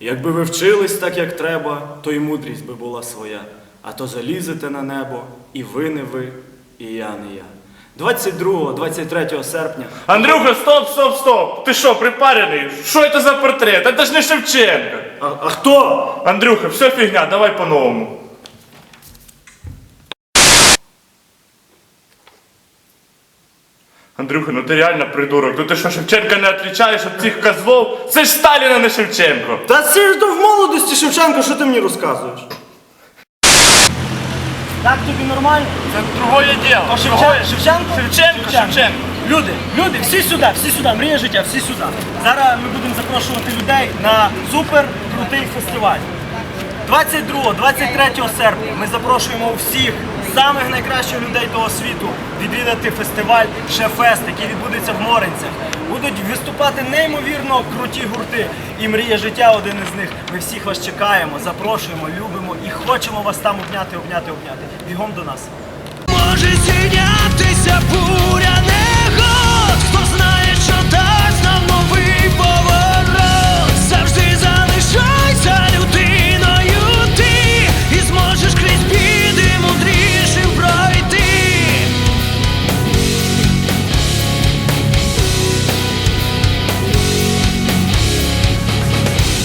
Якби ви вчились так, як треба, то й мудрість би була своя. А то залізете на небо, і ви не ви, і я не я. 22-23 серпня Андрюха, стоп, стоп, стоп! Ти що, припарений? Що це за портрет? Це ж не Шевченка. А, а хто? Андрюха, все фігня, давай по-новому. Андрюха, ну ти реально придурок. Ну ти що, Шевченка не відрізаєш від цих козлов? Це ж Сталін, а не Шевченко. Та це ж то в молодості Шевченко, що ти мені розказуєш? Так тобі нормально? Це другое діло. То Шевченко, Шевченко? Шевченко, Шевченко. Люди, люди, всі сюди, всі сюди, мрія життя, всі сюди. Зараз ми будемо запрошувати людей на супер крутий фестиваль. 22-23 серпня ми запрошуємо всіх самих найкращих людей того світу відвідати фестиваль Шефест, який відбудеться в Моринцях. Будуть виступати неймовірно круті гурти. І мрія життя один із них. Ми всіх вас чекаємо, запрошуємо, любимо і хочемо вас там обняти, обняти, обняти. Бігом до нас. Може